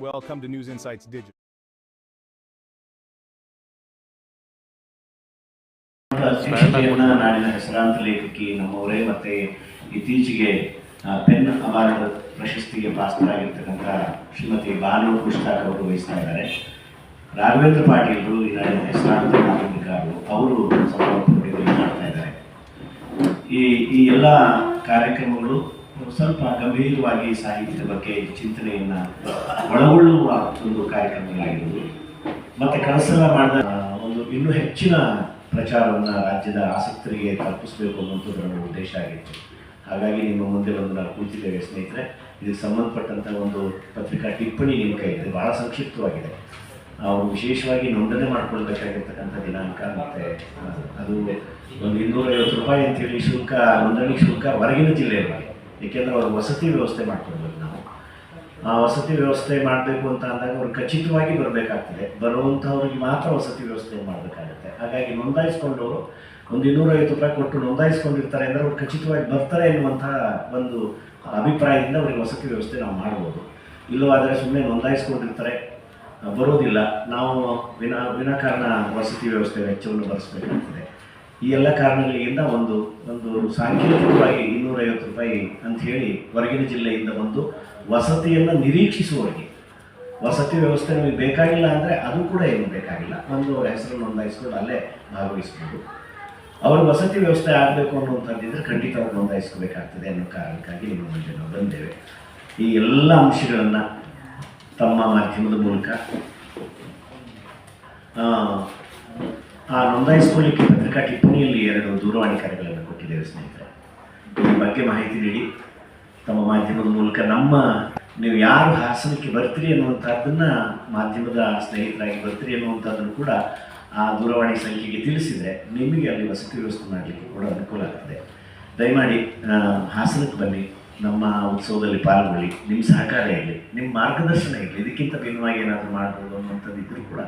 Welcome to News Insights Digital. ನಾಡಿನ ಹೆಸರಾಂತ ಲೇಖಕಿ ನಮ್ಮವರೇ ಮತ್ತೆ ಇತ್ತೀಚೆಗೆ ಪೆನ್ ಅವಾರ್ಡ್ ಪ್ರಶಸ್ತಿಗೆ ಪಾತ್ರರಾಗಿರ್ತಕ್ಕಂಥ ಶ್ರೀಮತಿ ಬಾಲು ಪುಸ್ತಕ ಅವರು ವಹಿಸ್ತಾ ಇದ್ದಾರೆ ರಾಘವೇಂದ್ರ ಪಾಟೀಲ್ರು ಈ ನಾಡಿನ ಹೆಸರಾಂತ ನಾಗರಿಕರು ಅವರು ಸಮಾರೋಪದಲ್ಲಿ ಮಾಡ್ತಾ ಇದ್ದಾರೆ ಈ ಈ ಎಲ್ಲ ಕಾರ್ಯಕ್ರಮಗಳು ಸ್ವಲ್ಪ ಗಂಭೀರವಾಗಿ ಸಾಹಿತ್ಯದ ಬಗ್ಗೆ ಚಿಂತನೆಯನ್ನು ಒಳಗೊಳ್ಳುವ ಒಂದು ಕಾರ್ಯಕ್ರಮಗಳಾಗಿರ್ಬೋದು. ಮತ್ತು ಕನಸೆಲ್ಲ ಮಾಡಿದ ಒಂದು ಇನ್ನೂ ಹೆಚ್ಚಿನ ಪ್ರಚಾರವನ್ನು ರಾಜ್ಯದ ಆಸಕ್ತರಿಗೆ ತಲುಪಿಸಬೇಕು ಅನ್ನೋದು ನನ್ನ ಉದ್ದೇಶ ಆಗಿತ್ತು. ಹಾಗಾಗಿ ನಿಮ್ಮ ಮುಂದೆ ಒಂದು ನಾವು ಕೂತಿದ್ದೇವೆ ಸ್ನೇಹಿತರೆ. ಇದಕ್ಕೆ ಸಂಬಂಧಪಟ್ಟಂಥ ಒಂದು ಪತ್ರಿಕಾ ಟಿಪ್ಪಣಿ ನಿಮ್ಮ ಕೈಇದೆ ಬಹಳ ಸಂಕ್ಷಿಪ್ತವಾಗಿದೆ. ಅವರು ವಿಶೇಷವಾಗಿ ನೋಂದಣಿ ಮಾಡ್ಕೊಳ್ಬೇಕಾಗಿರ್ತಕ್ಕಂಥ ದಿನಾಂಕ ಮತ್ತು ಅದು ಒಂದು ಇನ್ನೂರೈವತ್ತು ರೂಪಾಯಿ ಅಂತೇಳಿ ಶುಲ್ಕ, ನೋಂದಣಿ ಶುಲ್ಕ ಹೊರಗಿನ ಜಿಲ್ಲೆಯವರಿಗೆ ಏಕೆಂದರೆ ಅವರು ವಸತಿ ವ್ಯವಸ್ಥೆ ಮಾಡ್ಕೊಳ್ಬೇಕು ನಾವು. ಆ ವಸತಿ ವ್ಯವಸ್ಥೆ ಮಾಡಬೇಕು ಅಂತ ಅಂದಾಗ ಅವ್ರು ಖಚಿತವಾಗಿ ಬರಬೇಕಾಗ್ತದೆ. ಬರುವಂಥವ್ರಿಗೆ ಮಾತ್ರ ವಸತಿ ವ್ಯವಸ್ಥೆ ಮಾಡಬೇಕಾಗುತ್ತೆ. ಹಾಗಾಗಿ ನೋಂದಾಯಿಸ್ಕೊಂಡವರು ಒಂದು ಇನ್ನೂರೈವತ್ತು ರೂಪಾಯಿ ಕೊಟ್ಟು ನೋಂದಾಯಿಸ್ಕೊಂಡಿರ್ತಾರೆ ಅಂದರೆ ಅವ್ರು ಖಚಿತವಾಗಿ ಬರ್ತಾರೆ ಎನ್ನುವಂಥ ಒಂದು ಅಭಿಪ್ರಾಯದಿಂದ ಅವ್ರಿಗೆ ವಸತಿ ವ್ಯವಸ್ಥೆ ನಾವು ಮಾಡ್ಬೋದು. ಇಲ್ಲವಾದರೆ ಸುಮ್ಮನೆ ನೋಂದಾಯಿಸ್ಕೊಂಡಿರ್ತಾರೆ. ಬರೋದಿಲ್ಲ. ನಾವು ವಿನ, ವಿನಾಕಾರಣ ವಸತಿ ವ್ಯವಸ್ಥೆ ವೆಚ್ಚವನ್ನು ಭರಿಸಬೇಕಾಗ್ತದೆ. ಈ ಎಲ್ಲ ಕಾರಣಗಳಿಂದ ಒಂದು ಒಂದು ಸಾಂಕೇತಿಕವಾಗಿ ಇನ್ನೂರೈವತ್ತು ರೂಪಾಯಿ ಅಂತ ಹೇಳಿ ಹೊರಗಿನ ಜಿಲ್ಲೆಯಿಂದ ಬಂದು ವಸತಿಯನ್ನು ನಿರೀಕ್ಷಿಸುವವರಿಗೆ. ವಸತಿ ವ್ಯವಸ್ಥೆ ನಮಗೆ ಬೇಕಾಗಿಲ್ಲ ಅಂದರೆ ಅದು ಕೂಡ ಏನು ಬೇಕಾಗಿಲ್ಲ. ಒಂದು ಅವರ ಹೆಸರು ನೋಂದಾಯಿಸ್ಕೊಂಡು ಅಲ್ಲೇ ಭಾಗವಹಿಸ್ಬೋದು. ಅವ್ರ ವಸತಿ ವ್ಯವಸ್ಥೆ ಆಗಬೇಕು ಅನ್ನುವಂಥದ್ದಿದ್ರೆ ಖಂಡಿತ ಅವ್ರು ನೋಂದಾಯಿಸ್ಕೋಬೇಕಾಗ್ತದೆ ಅನ್ನೋ ಕಾರಣಕ್ಕಾಗಿ ನಿಮ್ಮ ಮುಂದೆ ನಾವು ಬಂದೇವೆ. ಈ ಎಲ್ಲ ಅಂಶಗಳನ್ನು ತಮ್ಮ ಮಾಧ್ಯಮದ ಮೂಲಕ ಆ, ನೋಂದಾಯಿಸ್ಕೊಳ್ಳಿಕ್ಕೆ ಪತ್ರಿಕಾ ಟಿಪ್ಪಣಿಯಲ್ಲಿ ಎರಡು ದೂರವಾಣಿ ಕರೆಗಳನ್ನು ಕೊಟ್ಟಿದ್ದೇವೆ ಸ್ನೇಹಿತರೆ. ಬಗ್ಗೆ ಮಾಹಿತಿ ನೀಡಿ. ತಮ್ಮ ಮಾಧ್ಯಮದ ಮೂಲಕ ನಮ್ಮ ನೀವು ಯಾರು ಹಾಸನಕ್ಕೆ ಬರ್ತೀರಿ ಅನ್ನುವಂಥದ್ದನ್ನು ಮಾಧ್ಯಮದ ಸ್ನೇಹಿತರಾಗಿ ಬರ್ತೀರಿ ಅನ್ನುವಂಥದ್ದನ್ನು ಕೂಡ ಆ ದೂರವಾಣಿ ಸಂಖ್ಯೆಗೆ ತಿಳಿಸಿದರೆ ನಿಮಗೆ ಅಲ್ಲಿ ವಸತಿ ವ್ಯವಸ್ಥೆ ಮಾಡಲಿಕ್ಕೆ ಕೂಡ ಅನುಕೂಲ ಆಗ್ತದೆ. ದಯಮಾಡಿ ಹಾಸನಕ್ಕೆ ಬನ್ನಿ. ನಮ್ಮ ಉತ್ಸವದಲ್ಲಿ ಪಾಲ್ಗೊಳ್ಳಿ ನಿಮ್ಮ ಸಹಕಾರ ಇರಲಿ ನಿಮ್ಮ ಮಾರ್ಗದರ್ಶನ ಇರಲಿ ಇದಕ್ಕಿಂತ ಭಿನ್ನವಾಗಿ ಏನಾದರೂ ಮಾಡ್ಬೋದು ಅನ್ನುವಂಥದ್ದು ಇದ್ದರೂ ಕೂಡ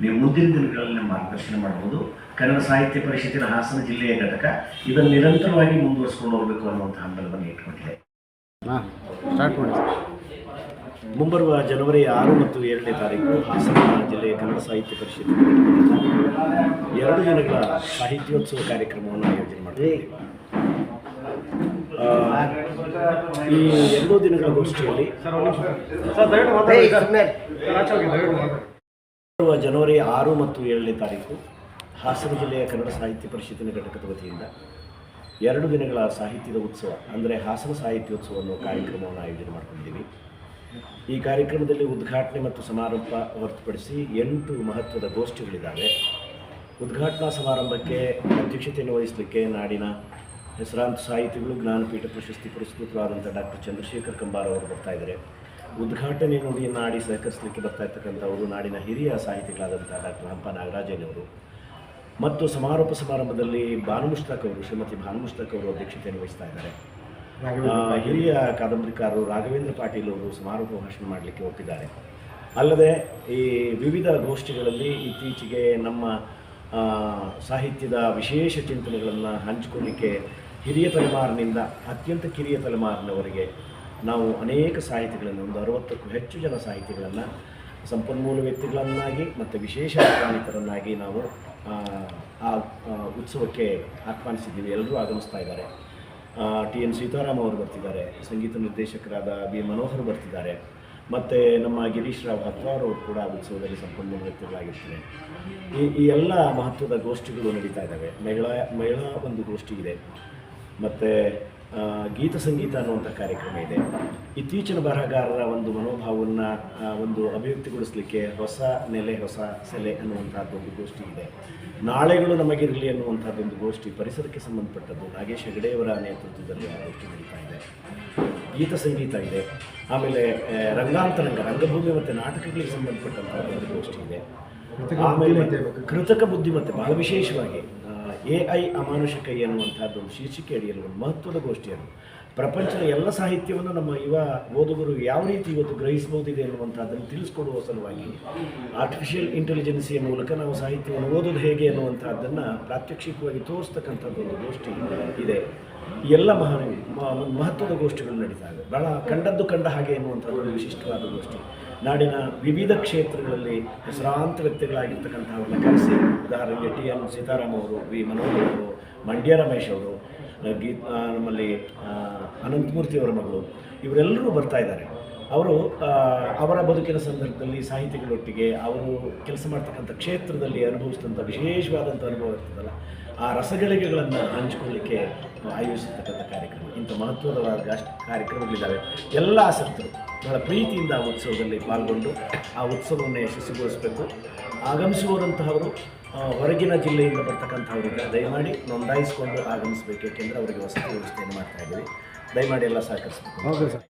ನೀವು ಮುಂದಿನ ದಿನಗಳಲ್ಲಿ ನಮ್ಮ ಮಾರ್ಗದರ್ಶನ ಮಾಡ್ಬೋದು. ಕನ್ನಡ ಸಾಹಿತ್ಯ ಪರಿಷತ್ತಿನ ಹಾಸನ ಜಿಲ್ಲೆಯ ಘಟಕ ಇದನ್ನು ನಿರಂತರವಾಗಿ ಮುಂದುವರಿಸ್ಕೊಂಡು ಹೋಗಬೇಕು ಅನ್ನುವಂಥ ಹಂಬಲವನ್ನು ಇಟ್ಕೊಂಡಿದೆ. ಹಾಂ ಸ್ಟಾರ್ಟ್ ಮಾಡಿ. ಮುಂಬರುವ ಜನವರಿ ಆರು ಮತ್ತು ಏಳನೇ ತಾರೀಕು ಹಾಸನ ಜಿಲ್ಲೆಯ ಕನ್ನಡ ಸಾಹಿತ್ಯ ಪರಿಷತ್ ಎರಡು ದಿನಗಳ ಸಾಹಿತ್ಯೋತ್ಸವ ಕಾರ್ಯಕ್ರಮವನ್ನು ಆಯೋಜನೆ ಮಾಡಿದ್ದೀವಿ ಆ, ಈ ಎರಡೂ ದಿನಗಳ ಗೋಷ್ಠಿಯಲ್ಲಿ ಬರುವ ಜನವರಿ ಆರು ಮತ್ತು ಏಳನೇ ತಾರೀಕು ಹಾಸನ ಜಿಲ್ಲೆಯ ಕನ್ನಡ ಸಾಹಿತ್ಯ ಪರಿಷತ್ತಿನ ಘಟಕದ ವತಿಯಿಂದ ಎರಡು ದಿನಗಳ ಸಾಹಿತ್ಯದ ಉತ್ಸವ ಅಂದರೆ ಹಾಸನ ಸಾಹಿತ್ಯೋತ್ಸವ ಅನ್ನೋ ಕಾರ್ಯಕ್ರಮವನ್ನು ಆಯೋಜನೆ ಮಾಡ್ಕೊಂಡಿದ್ದೀವಿ. ಈ ಕಾರ್ಯಕ್ರಮದಲ್ಲಿ ಉದ್ಘಾಟನೆ ಮತ್ತು ಸಮಾರಂಭ ಹೊರತುಪಡಿಸಿ ಎಂಟು ಮಹತ್ವದ ಗೋಷ್ಠಿಗಳಿದ್ದಾವೆ. ಉದ್ಘಾಟನಾ ಸಮಾರಂಭಕ್ಕೆ ಅಧ್ಯಕ್ಷತೆಯನ್ನು ವಹಿಸಲಿಕ್ಕೆ ನಾಡಿನ ಹೆಸರಾಂತ ಸಾಹಿತಿಗಳು ಜ್ಞಾನಪೀಠ ಪ್ರಶಸ್ತಿ ಪುರಸ್ಕೃತರಾದಂಥ ಡಾಕ್ಟರ್ ಚಂದ್ರಶೇಖರ್ ಕಂಬಾರ್ ಅವರು ಬರ್ತಾ ಇದ್ದಾರೆ. ಉದ್ಘಾಟನೆ ನೋಡಿ ನಾಡಿ ಸಹಕರಿಸಲಿಕ್ಕೆ ಬರ್ತಾ ಇರ್ತಕ್ಕಂಥವರು ನಾಡಿನ ಹಿರಿಯ ಸಾಹಿತಿಗಳಾದಂಥ ಡಾಕ್ಟರ್ ಹಂಪ ನಾಗರಾಜನವರು ಮತ್ತು ಸಮಾರೋಪ ಸಮಾರಂಭದಲ್ಲಿ ಭಾನುಮುಷ್ತಾಕ್ ಅವರು ಶ್ರೀಮತಿ ಭಾನುಮುಷ್ತಾಕ್ ಅವರು ಅಧ್ಯಕ್ಷತೆಯನ್ನು ವಹಿಸ್ತಾ ಇದ್ದಾರೆ. ಹಿರಿಯ ಕಾದಂಬರಿಕಾರರು ರಾಘವೇಂದ್ರ ಪಾಟೀಲ್ ಅವರು ಸಮಾರೋಪ ಭಾಷಣ ಮಾಡಲಿಕ್ಕೆ ಒಪ್ಪಿದ್ದಾರೆ. ಅಲ್ಲದೆ ಈ ವಿವಿಧ ಗೋಷ್ಠಿಗಳಲ್ಲಿ ಇತ್ತೀಚೆಗೆ ನಮ್ಮ ಸಾಹಿತ್ಯದ ವಿಶೇಷ ಚಿಂತನೆಗಳನ್ನು ಹಂಚಿಕೊಳ್ಳಿಕ್ಕೆ ಹಿರಿಯ ತಲೆಮಾರಿನಿಂದ ಅತ್ಯಂತ ಕಿರಿಯ ತಲೆಮಾರಿನವರೆಗೆ ನಾವು ಅನೇಕ ಸಾಹಿತಿಗಳನ್ನು ಒಂದು ಅರವತ್ತಕ್ಕೂ ಹೆಚ್ಚು ಜನ ಸಾಹಿತಿಗಳನ್ನು ಸಂಪನ್ಮೂಲ ವ್ಯಕ್ತಿಗಳನ್ನಾಗಿ ಮತ್ತು ವಿಶೇಷ ಆಹ್ವಾನಿತರನ್ನಾಗಿ ನಾವು ಆ, ಉತ್ಸವಕ್ಕೆ ಆಹ್ವಾನಿಸಿದ್ದೀವಿ. ಎಲ್ಲರೂ ಆಗಮಿಸ್ತಾ ಇದ್ದಾರೆ. ಟಿ ಎನ್ ಸೀತಾರಾಮ್ ಅವರು ಬರ್ತಿದ್ದಾರೆ. ಸಂಗೀತ ನಿರ್ದೇಶಕರಾದ ಬಿ ಮನೋಹರ್ ಬರ್ತಿದ್ದಾರೆ. ಮತ್ತು ನಮ್ಮ ಗಿರೀಶ್ ರಾವ್ ಹತ್ವಾರ್ ಅವರು ಕೂಡ ಉತ್ಸವದಲ್ಲಿ ಸಂಪನ್ಮೂಲ ವ್ಯಕ್ತಿಗಳಾಗಿರ್ತಾರೆ. ಈ ಈ ಎಲ್ಲ ಮಹತ್ವದ ಗೋಷ್ಠಿಗಳು ನಡೀತಾ ಇದ್ದಾವೆ. ಮಹಿಳಾ ಮಹಿಳಾ ಒಂದು ಗೋಷ್ಠಿ ಇದೆ. ಮತ್ತು ಗೀತ ಸಂಗೀತ ಅನ್ನುವಂಥ ಕಾರ್ಯಕ್ರಮ ಇದೆ. ಇತ್ತೀಚಿನ ಬರಹಗಾರರ ಒಂದು ಮನೋಭಾವವನ್ನು ಒಂದು ಅಭಿವ್ಯಕ್ತಿಗೊಳಿಸಲಿಕ್ಕೆ ಹೊಸ ನೆಲೆ ಹೊಸ ಸೆಲೆ ಅನ್ನುವಂಥದ್ದೊಂದು ಗೋಷ್ಠಿ ಇದೆ. ನಾಳೆಗಳು ನಮಗಿರಲಿ ಅನ್ನುವಂಥದ್ದೊಂದು ಗೋಷ್ಠಿ ಪರಿಸರಕ್ಕೆ ಸಂಬಂಧಪಟ್ಟದ್ದು ನಾಗೇಶ್ ಹೆಗಡೆಯವರ ನೇತೃತ್ವದಲ್ಲಿ ಆ ಗೋಷ್ಠಿ ನಡೀತಾ ಇದೆ. ಗೀತ ಸಂಗೀತ ಇದೆ. ಆಮೇಲೆ ರಂಗಾಂತರಂಗ ರಂಗಭೂಮಿ ಮತ್ತು ನಾಟಕಗಳಿಗೆ ಸಂಬಂಧಪಟ್ಟಂಥ ಒಂದು ಗೋಷ್ಠಿ ಇದೆ. ಆಮೇಲೆ ಕೃತಕ ಬುದ್ಧಿಮತ್ತೆ ಬಹಳ ವಿಶೇಷವಾಗಿ. ಎ ಐ ಅಮಾನುಷ ಕೈ ಅನ್ನುವಂಥದ್ದು ಒಂದು ಶೀರ್ಷಿಕೆ ಅಡಿಯಲ್ಲಿ ಒಂದು ಮಹತ್ವದ ಗೋಷ್ಠಿಯನ್ನು. ಪ್ರಪಂಚದ ಎಲ್ಲ ಸಾಹಿತ್ಯವನ್ನು ನಮ್ಮ ಯುವ ಓದುಗರು ಯಾವ ರೀತಿ ಇವತ್ತು ಗ್ರಹಿಸಬಹುದಿದೆ ಅನ್ನುವಂಥದ್ದನ್ನು ತಿಳಿಸ್ಕೊಡುವ ಸಲುವಾಗಿ ಆರ್ಟಿಫಿಷಿಯಲ್ ಇಂಟೆಲಿಜೆನ್ಸಿಯ ಮೂಲಕ ನಾವು ಸಾಹಿತ್ಯವನ್ನು ಓದೋದು ಹೇಗೆ ಅನ್ನುವಂಥದ್ದನ್ನು ಪ್ರಾತ್ಯಕ್ಷಿಕವಾಗಿ ತೋರಿಸ್ತಕ್ಕಂಥದ್ದು ಒಂದು ಗೋಷ್ಠಿ ಇದೆ. ಎಲ್ಲ ಮಹಾ ಮಹತ್ವದ ಗೋಷ್ಠಿಗಳು ನಡೀತಾ ಇದೆ ಬಹಳ ಕಂಡದ್ದು ಕಂಡ ಹಾಗೆ ಎನ್ನುವಂಥದ್ದು ಒಂದು ವಿಶಿಷ್ಟವಾದ ಗೋಷ್ಠಿ. ನಾಡಿನ ವಿವಿಧ ಕ್ಷೇತ್ರಗಳಲ್ಲಿ ಹೆಸರಾಂತ ವ್ಯಕ್ತಿಗಳಾಗಿರ್ತಕ್ಕಂಥವ್ರನ್ನ ಕರೆಸಿ ಉದಾಹರಣೆಗೆ ಟಿ ಎನ್ ಸೀತಾರಾಮ್ ಅವರು, ವಿ ಮನೋಹರ್ ಅವರು, ಮಂಡ್ಯ ರಮೇಶ್ ಅವರು ಗೀ ನಮ್ಮಲ್ಲಿ ಅನಂತಮೂರ್ತಿ ಅವರ ಮಗಳು, ಇವರೆಲ್ಲರೂ ಬರ್ತಾ ಇದ್ದಾರೆ. ಅವರು ಅವರ ಬದುಕಿನ ಸಂದರ್ಭದಲ್ಲಿ ಸಾಹಿತಿಗಳೊಟ್ಟಿಗೆ ಅವರು ಕೆಲಸ ಮಾಡ್ತಕ್ಕಂಥ ಕ್ಷೇತ್ರದಲ್ಲಿ ಅನುಭವಿಸಿದಂಥ ವಿಶೇಷವಾದಂಥ ಅನುಭವ ಇರ್ತದಲ್ಲ, ಆ ರಸಗಳಿಗೆಗಳನ್ನು ಹಂಚಿಕೊಳ್ಳಿಕ್ಕೆ ಆಯೋಜಿಸಿರ್ತಕ್ಕಂಥ ಕಾರ್ಯಕ್ರಮ. ಇಂಥ ಮಹತ್ವದವಾದ ಅಷ್ಟು ಕಾರ್ಯಕ್ರಮಗಳಿದ್ದಾವೆ. ಎಲ್ಲ ಆಸಕ್ತರು ಬಹಳ ಪ್ರೀತಿಯಿಂದ ಆ ಉತ್ಸವದಲ್ಲಿ ಪಾಲ್ಗೊಂಡು ಆ ಉತ್ಸವವನ್ನು ಯಶಸ್ವಿಗೊಳಿಸಬೇಕು. ಆಗಮಿಸುವಂತಹವರು ಹೊರಗಿನ ಜಿಲ್ಲೆಯಿಂದ ಬರ್ತಕ್ಕಂಥವರಿಗೆ ದಯಮಾಡಿ ನೋಂದಾಯಿಸಿಕೊಂಡು ಆಗಮಿಸಬೇಕು ಏಕೆಂದರೆ ಅವರಿಗೆ ವಸತಿ ವ್ಯವಸ್ಥೆಯನ್ನು ಮಾಡ್ತಾ ಇದ್ದೀವಿ. ದಯಮಾಡಿ ಎಲ್ಲ ಸಹಕರಿಸಬೇಕು.